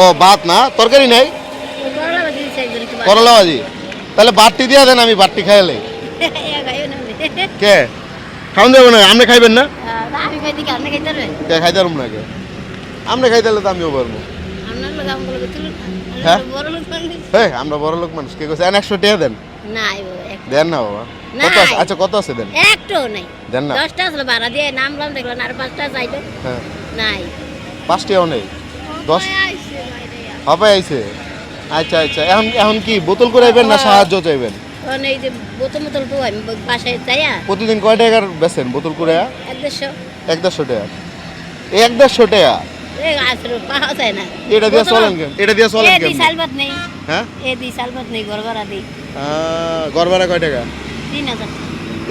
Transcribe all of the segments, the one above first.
ও ভাত না? তরকারি নেই? করলা ভাজি তাহলে বাটটি দিয়া দেন আমি বাটটি খাইলে। কে? খাওয়ান যাব না আপনি খাইবেন না? খাইতে কে খাইতে পারব না কে? আপনি খাইতে তো আমিও পারব। হ্যাঁ? আমরা বড় লোক মানুষ কে কইছে? এন একশো টাকা দেন। না বাবা। কত আছে? আচ্ছা কত আছে দেন? একটাও নাই। দেন না। দশটা আসলো ভাড়া দিয়ে নামলাম দেখলাম আর পাঁচটা চাইলো হ্যাঁ। নাই। পাঁচটিও নেই? দশ? হবে আইছে আচ্ছা আচ্ছা। এখন এখন কি বোতল করে আইবেন না সাহায্য চাইবেন? এই যে বোতল মোতল তো আমি বাসায় চাইয়া প্রতিদিন কয় টাকার বেচেন বোতল করে? এক দেড়শো। এক দেড়শো টাকা। এক দেড়শো টাকা? এটা দিয়ে বোতল- চলেন কেন? এটা দিয়ে চলেন এ কেন? সালবাত নেই। হ্যাঁ? এ দি সালবাত নেই কয় টাকা?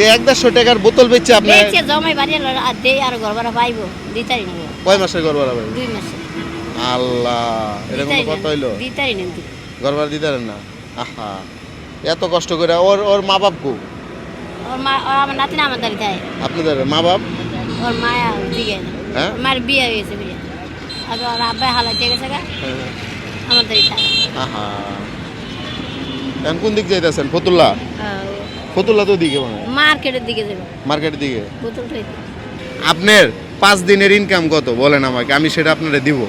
এক দেড়শো টাকার বোতল বেচছে আপনি? জমাই বাড়ি আর দেই আর পাইবো দিতারি কয় মাসের দুই আল্লাহ এটা কোনো কথা হইল? দিতারি নেব গড় ভাড়া দিতে পারেন না? আহা এত কষ্ট করে ওর ওর মা বাপ কো? ওর মা ওর আমার আমার আপনাদের মা বাপ? ওর মায়া হ্যাঁ? মার বিয়ে হয়ে গেছে বিয়ে। আগে ওর আব্বাই হালাইতে গেছে গা। আমার দাঁড়িয়ে আহা। এখন কোন দিক যাইতেছেন? ফতুল্লা? ফতুল্লা তো দিকে মনে মার্কেটের দিকে যাব। মার্কেটের দিকে? বোতল আপনার পাঁচ দিনের ইনকাম কত? বলেন আমাকে আমি সেটা আপনারা দিব।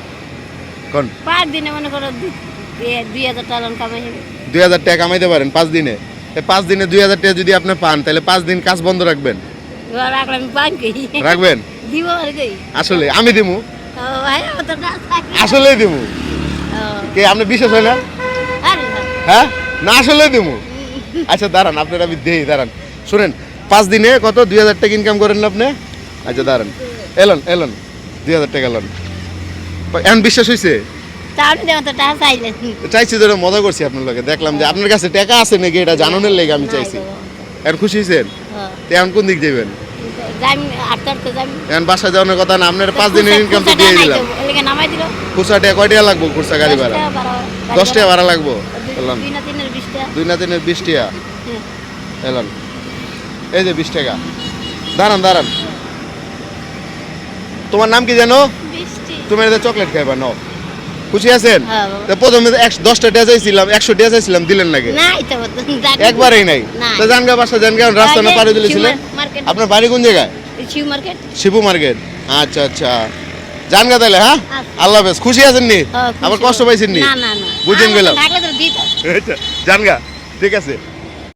কোন পাঁচ দিনে মনে করো দুই হাজার টাকা কামাই দুই হাজার টাকা কামাইতে পারেন পাঁচ দিনে। পাঁচ দিনে দুই হাজার টাকা যদি আপনি পান তাহলে পাঁচ দিন কাজ বন্ধ রাখবেন। রাখবেন? আসলে আমি দিমু। আসলেই দিমু। কে আপনি বিশ্বাস হয় না? হ্যাঁ? না আসলেই দিমু। আচ্ছা দাঁড়ান আপনার আমি দেই দাঁড়ান। শুনেন পাঁচ দিনে কত? দুই হাজার টাকা ইনকাম করেন না আপনি? আচ্ছা দাঁড়ান। এলন এলন দুই হাজার টাকা এলন এখন বিশ্বাস হয়েছে চাইছি মজা করছি আপনার লোকে দেখলাম যে আপনার কাছে টাকা আছে নাকি এটা জানানোর লেগে আমি চাইছি। এখন খুশি হয়েছেন হ্যাঁ। এখন কোন দিক যাবেন যাইম আটটা আটটা যাইম। এখন বাসা যাওয়ার কথা না আপনার পাঁচ দিনের ইনকাম তো দিয়ে দিলাম। এলাকা নামাই দিল। খুচরা টাকা কয় টাকা লাগবো খুচরা গাড়ি ভাড়া? দশ টাকা ভাড়া লাগবো? দুই না বিশ টাকা। এলাম। এই যে বিশ টাকা। দাঁড়ান দাঁড়ান। তোমার নাম কি জানো তুমি এটা চকলেট খাইবা নাও খুশি আছেন হ্যাঁ তো প্রথমে একশো দশটা টাকা চাইছিলাম একশো টাকা চাইছিলাম দিলেন নাকি একবারেই নাই। তো জানগা বাসা জানগা রাস্তা না পারে দিলেছিলেন আপনার বাড়ি কোন জায়গায় শিবু মার্কেট আচ্ছা আচ্ছা জানগা তাহলে হ্যাঁ আচ্ছা। আল্লাহ হাফেজ খুশি আছেন নি হ্যাঁ, আবার কষ্ট। পাইছেন নি বুঝেন গেলাম আচ্ছা জানগা ঠিক আছে